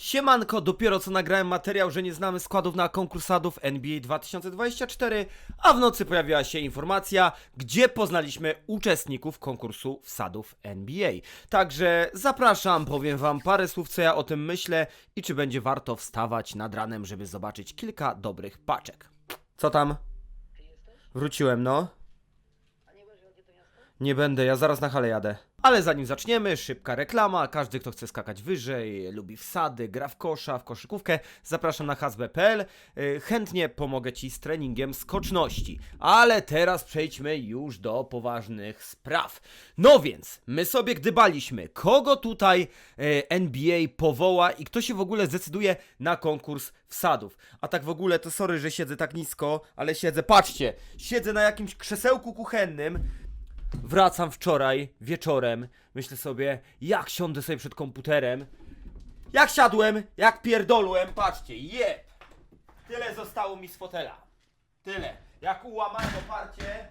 Siemanko, dopiero co nagrałem materiał, że nie znamy składów na konkursadów NBA 2024, a w nocy pojawiła się informacja, gdzie poznaliśmy uczestników konkursu wsadów NBA. Także zapraszam, powiem wam parę słów, co ja o tym myślę i czy będzie warto wstawać nad ranem, żeby zobaczyć kilka dobrych paczek. Co tam? Wróciłem, no. Nie będę, ja zaraz na halę jadę. Ale zanim zaczniemy, szybka reklama. Każdy, kto chce skakać wyżej, lubi wsady, gra w kosza, w koszykówkę, zapraszam na hasb.pl. Yy, Chętnie pomogę Ci z treningiem skoczności. Ale teraz przejdźmy już do poważnych spraw. No więc, my sobie gdybaliśmy, kogo tutaj yy, NBA powoła i kto się w ogóle zdecyduje na konkurs wsadów. A tak w ogóle, to sorry, że siedzę tak nisko, ale siedzę, patrzcie, siedzę na jakimś krzesełku kuchennym, Wracam wczoraj wieczorem. Myślę sobie, jak siądę sobie przed komputerem. Jak siadłem, jak pierdolłem, patrzcie, jeb! Tyle zostało mi z fotela. Tyle. Jak ułamane oparcie.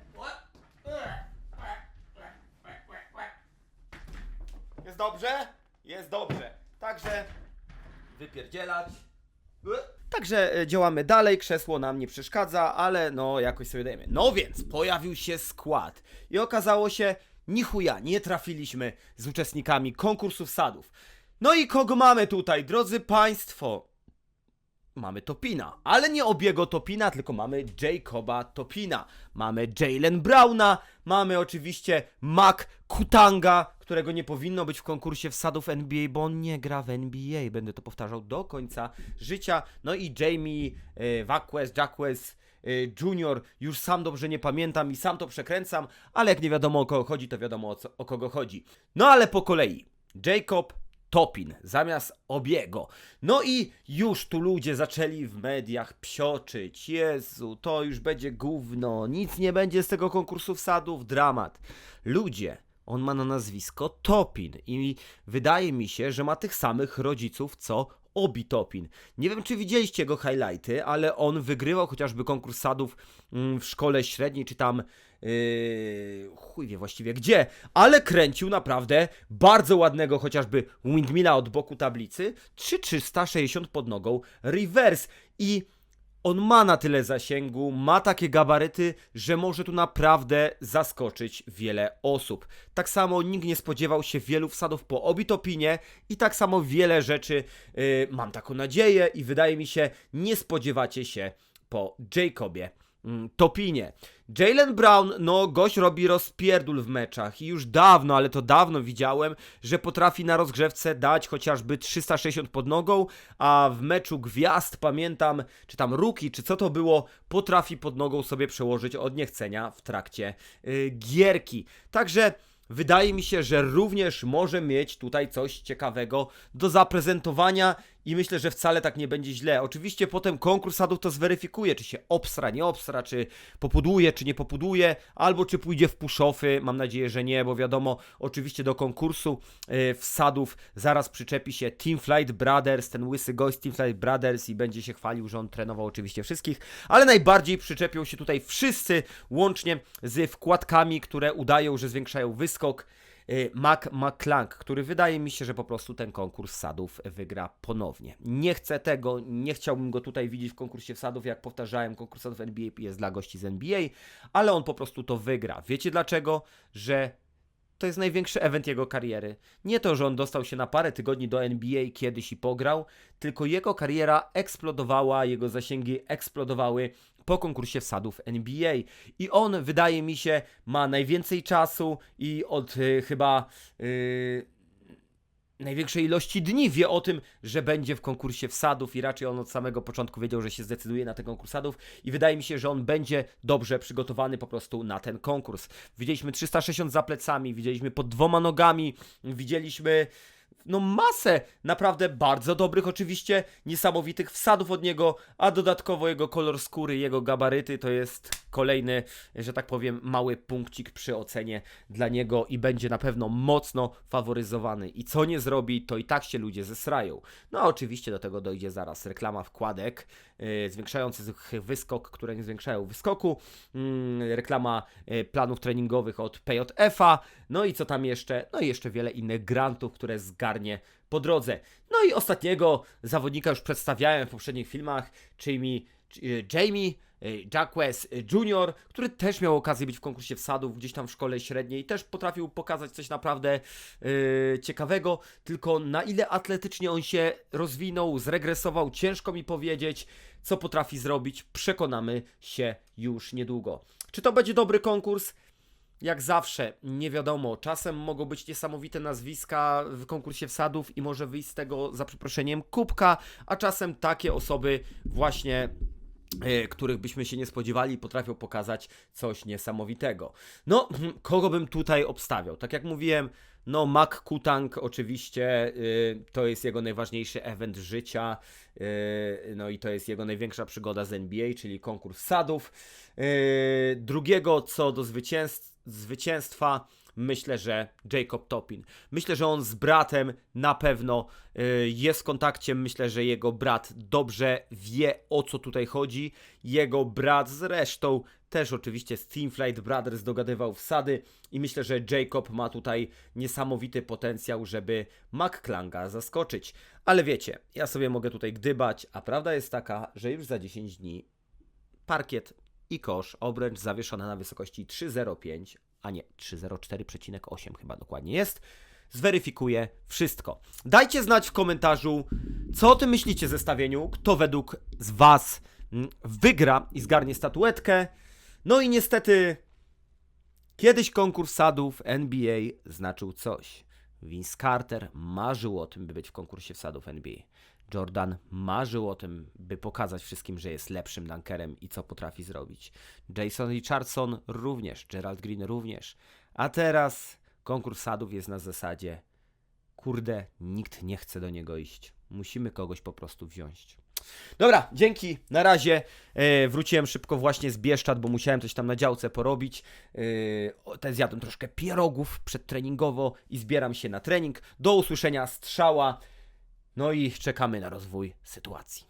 Jest dobrze? Jest dobrze. Także wypierdzielać. Także e, działamy dalej, krzesło nam nie przeszkadza, ale no jakoś sobie dajemy. No więc pojawił się skład i okazało się, ni chuja, nie trafiliśmy z uczestnikami konkursu sadów. No i kogo mamy tutaj, drodzy Państwo? Mamy Topina, ale nie obiego Topina, tylko mamy Jacoba Topina. Mamy Jalen Browna, mamy oczywiście Mac Kutanga, którego nie powinno być w konkursie wsadów NBA, bo on nie gra w NBA. Będę to powtarzał do końca życia. No i Jamie e, Vaquez, e, Junior, już sam dobrze nie pamiętam i sam to przekręcam, ale jak nie wiadomo o kogo chodzi, to wiadomo o, co, o kogo chodzi. No ale po kolei. Jacob Topin zamiast Obiego. No i już tu ludzie zaczęli w mediach psioczyć. Jezu, to już będzie gówno. Nic nie będzie z tego konkursu wsadów. Dramat. Ludzie, on ma na nazwisko Topin i wydaje mi się, że ma tych samych rodziców co Obi Topin. Nie wiem, czy widzieliście jego highlighty, ale on wygrywał chociażby konkurs sadów mm, w szkole średniej, czy tam Yy, chuj wie właściwie gdzie, ale kręcił naprawdę bardzo ładnego chociażby windmilla od boku tablicy, 3360 pod nogą reverse i on ma na tyle zasięgu, ma takie gabaryty, że może tu naprawdę zaskoczyć wiele osób. Tak samo nikt nie spodziewał się wielu wsadów po Obitopinie i tak samo wiele rzeczy, yy, mam taką nadzieję i wydaje mi się, nie spodziewacie się po Jacobie Topinie. Jalen Brown, no gość robi rozpierdul w meczach i już dawno, ale to dawno widziałem, że potrafi na rozgrzewce dać chociażby 360 pod nogą, a w meczu gwiazd, pamiętam, czy tam ruki, czy co to było, potrafi pod nogą sobie przełożyć od niechcenia w trakcie yy, gierki. Także wydaje mi się, że również może mieć tutaj coś ciekawego do zaprezentowania i myślę, że wcale tak nie będzie źle. Oczywiście potem konkurs sadów to zweryfikuje, czy się obsra, nie obsra, czy popuduje, czy nie popuduje, albo czy pójdzie w puszofy. Mam nadzieję, że nie, bo wiadomo, oczywiście do konkursu yy, wsadów zaraz przyczepi się Team Flight Brothers, ten łysy gość Team Flight Brothers i będzie się chwalił, że on trenował oczywiście wszystkich, ale najbardziej przyczepią się tutaj wszyscy, łącznie z wkładkami, które udają, że zwiększają wyskok. Y, Mac McClung, który wydaje mi się, że po prostu ten konkurs sadów wygra ponownie. Nie chcę tego, nie chciałbym go tutaj widzieć w konkursie wsadów, jak powtarzałem, konkurs sadów NBA jest dla gości z NBA, ale on po prostu to wygra. Wiecie dlaczego? Że to jest największy event jego kariery. Nie to, że on dostał się na parę tygodni do NBA kiedyś i pograł, tylko jego kariera eksplodowała, jego zasięgi eksplodowały po konkursie wsadów NBA. I on, wydaje mi się, ma najwięcej czasu i od y, chyba. y, największej ilości dni wie o tym, że będzie w konkursie wsadów i raczej on od samego początku wiedział, że się zdecyduje na ten konkurs wsadów i wydaje mi się, że on będzie dobrze przygotowany po prostu na ten konkurs. Widzieliśmy 360 za plecami, widzieliśmy pod dwoma nogami, widzieliśmy no masę naprawdę bardzo dobrych oczywiście, niesamowitych wsadów od niego, a dodatkowo jego kolor skóry, jego gabaryty to jest kolejny, że tak powiem, mały punkcik przy ocenie dla niego i będzie na pewno mocno faworyzowany. I co nie zrobi, to i tak się ludzie zesrają. No a oczywiście do tego dojdzie zaraz reklama wkładek, yy, zwiększających wyskok, które nie zwiększają wyskoku, yy, reklama yy, planów treningowych od PJF-a, no i co tam jeszcze? No i jeszcze wiele innych grantów, które zgarnie po drodze. No i ostatniego zawodnika już przedstawiałem w poprzednich filmach, czyli y, Jamie y, Jacques Jr., który też miał okazję być w konkursie wsadów gdzieś tam w szkole średniej, też potrafił pokazać coś naprawdę y, ciekawego, tylko na ile atletycznie on się rozwinął, zregresował, ciężko mi powiedzieć, co potrafi zrobić, przekonamy się już niedługo. Czy to będzie dobry konkurs? Jak zawsze, nie wiadomo. Czasem mogą być niesamowite nazwiska w konkursie wsadów i może wyjść z tego, za przeproszeniem, kubka, a czasem takie osoby właśnie e, których byśmy się nie spodziewali, potrafią pokazać coś niesamowitego. No, kogo bym tutaj obstawiał? Tak jak mówiłem, no Mac Kutang oczywiście y, to jest jego najważniejszy event życia, y, no i to jest jego największa przygoda z NBA, czyli konkurs sadów. Y, drugiego co do zwycięstw, zwycięstwa myślę, że Jacob Topin. Myślę, że on z bratem na pewno y, jest w kontakcie. Myślę, że jego brat dobrze wie o co tutaj chodzi. Jego brat zresztą też oczywiście z Teamflight Brothers dogadywał wsady i myślę, że Jacob ma tutaj niesamowity potencjał, żeby McClanga zaskoczyć. Ale wiecie, ja sobie mogę tutaj gdybać, a prawda jest taka, że już za 10 dni parkiet i kosz, obręcz zawieszona na wysokości 3,05, a nie 3,04,8 chyba dokładnie jest, zweryfikuje wszystko. Dajcie znać w komentarzu, co o tym myślicie zestawieniu, kto według z Was mm, wygra i zgarnie statuetkę. No i niestety, kiedyś konkurs sadów NBA znaczył coś. Vince Carter marzył o tym, by być w konkursie wsadów NBA. Jordan marzył o tym, by pokazać wszystkim, że jest lepszym dunkerem i co potrafi zrobić. Jason Richardson również, Gerald Green również. A teraz konkurs sadów jest na zasadzie kurde, nikt nie chce do niego iść. Musimy kogoś po prostu wziąć. Dobra, dzięki, na razie. E, wróciłem szybko właśnie z Bieszczad, bo musiałem coś tam na działce porobić. Te zjadłem troszkę pierogów przedtreningowo i zbieram się na trening. Do usłyszenia strzała. No i czekamy na rozwój sytuacji.